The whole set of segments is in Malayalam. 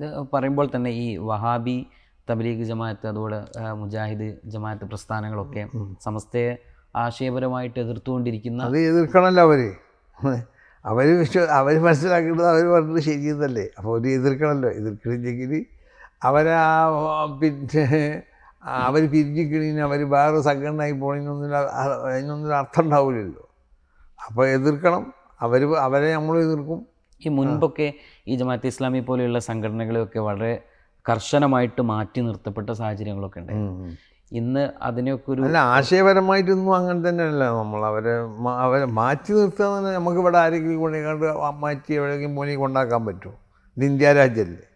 ഇത് പറയുമ്പോൾ തന്നെ ഈ വഹാബി തബ്ലീഗ് ജമാഅത്ത് അതുപോലെ മുജാഹിദ് ജമാഅത്ത് പ്രസ്ഥാനങ്ങളൊക്കെ സമസ്തയെ ആശയപരമായിട്ട് എതിർത്തുകൊണ്ടിരിക്കുന്ന അത് എതിർക്കണമല്ലോ അവർ അവർ വിശ്വ അവർ മനസ്സിലാക്കുന്നത് അവർ പറഞ്ഞത് ശരിയെന്നല്ലേ? അപ്പോൾ അവർ എതിർക്കണമല്ലോ. എതിർക്കണില്ലെങ്കിൽ അവരാ പിന്നെ അവർ പിരിഞ്ഞിക്കണിന് അവർ വേറെ സംഘടനയായി പോണതിനൊന്നും അതിനൊന്നും അർത്ഥം ഉണ്ടാവില്ലല്ലോ അപ്പോൾ എതിർക്കണം. അവർ അവരെ നമ്മൾ എതിർക്കും. ഈ മുൻപൊക്കെ ഈ ജമാഅത്ത് ഇസ്ലാമി പോലെയുള്ള സംഘടനകളെയൊക്കെ വളരെ കർശനമായിട്ട് മാറ്റി നിർത്തപ്പെട്ട സാഹചര്യങ്ങളൊക്കെ ഉണ്ട് ഇന്ന് അതിനൊക്കെ ഒരു അല്ല ആശയപരമായിട്ടൊന്നും അങ്ങനെ തന്നെയല്ല നമ്മൾ അവരെ അവരെ മാറ്റി നിർത്താൻ തന്നെ നമുക്ക് ഇവിടെ ആരെങ്കിലും കൊണ്ടേക്കാണ്ട് മാറ്റി എവിടെയെങ്കിലും മോനി കൊണ്ടാക്കാൻ പറ്റുമോ? ഇത് ഇന്ത്യ രാജ്യമല്ലേ?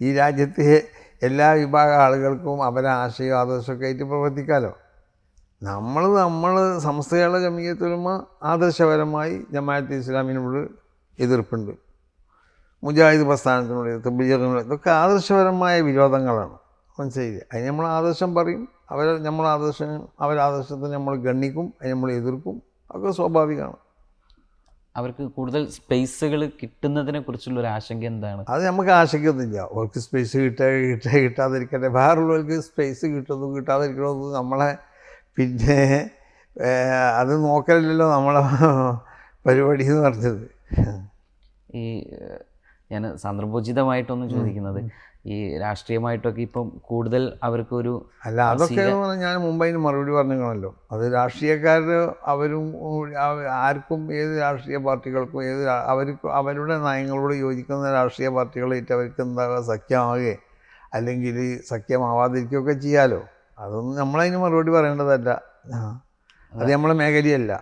ഈ രാജ്യത്തെ എല്ലാ വിഭാഗ ആളുകൾക്കും അവരെ ആശയം ആദർശമൊക്കെ ആയിട്ട് പ്രവർത്തിക്കാമല്ലോ നമ്മൾ നമ്മൾ സംസ്ഥകളുടെ ജമീയത്തുലമ ആദർശപരമായി ജമാഅത്ത് ഇസ്ലാമിനോട് എതിർപ്പുണ്ട്. മുജാഹിദ് പ്രസ്ഥാനത്തിനോട് തബ്ലീഗിനോട് ഇതൊക്കെ ആദർശപരമായ വിരോധങ്ങളാണ്. മനസ്സിലായില്ലേ? അതിന് നമ്മൾ ആദർശം പറയും അവർ നമ്മൾ ആദർശം അവരാദർശത്തെ നമ്മൾ ഗണ്ണിക്കും അതിന് നമ്മൾ എതിർക്കും അതൊക്കെ സ്വാഭാവികമാണ്. അവർക്ക് കൂടുതൽ സ്പേസുകൾ കിട്ടുന്നതിനെ കുറിച്ചുള്ള ഒരു ആശങ്ക എന്താണ്? അത് നമുക്ക് ആശങ്കയൊന്നുമില്ല. അവർക്ക് സ്പേസ് കിട്ടാ കിട്ടാ കിട്ടാതിരിക്കട്ടെ. വേറുള്ളവർക്ക് സ്പേസ് കിട്ടുന്നു കിട്ടാതിരിക്കണമെന്ന് നമ്മളെ പിന്നെ അത് നോക്കലല്ലോ നമ്മളെ പരിപാടി എന്ന് പറഞ്ഞത്. ഈ ഞാൻ സന്ദർഭോചിതമായിട്ടൊന്നും ചോദിക്കുന്നത് ഈ രാഷ്ട്രീയമായിട്ടൊക്കെ ഇപ്പം കൂടുതൽ അവർക്കൊരു അല്ല അതൊക്കെ ഞാൻ മുമ്പ് അതിന് മറുപടി പറഞ്ഞിരിക്കണമല്ലോ. അത് രാഷ്ട്രീയക്കാർ അവരും ആർക്കും ഏത് രാഷ്ട്രീയ പാർട്ടികൾക്കും ഏത് അവർക്ക് അവരുടെ നയങ്ങളോട് യോജിക്കുന്ന രാഷ്ട്രീയ പാർട്ടികളായിട്ട് അവർക്ക് എന്താ സഖ്യമാകെ അല്ലെങ്കിൽ സഖ്യമാവാതിരിക്കുകയൊക്കെ ചെയ്യാലോ? അതൊന്നും നമ്മളതിന് മറുപടി പറയേണ്ടതല്ല. അത്. നമ്മളെ മേഖലയല്ല.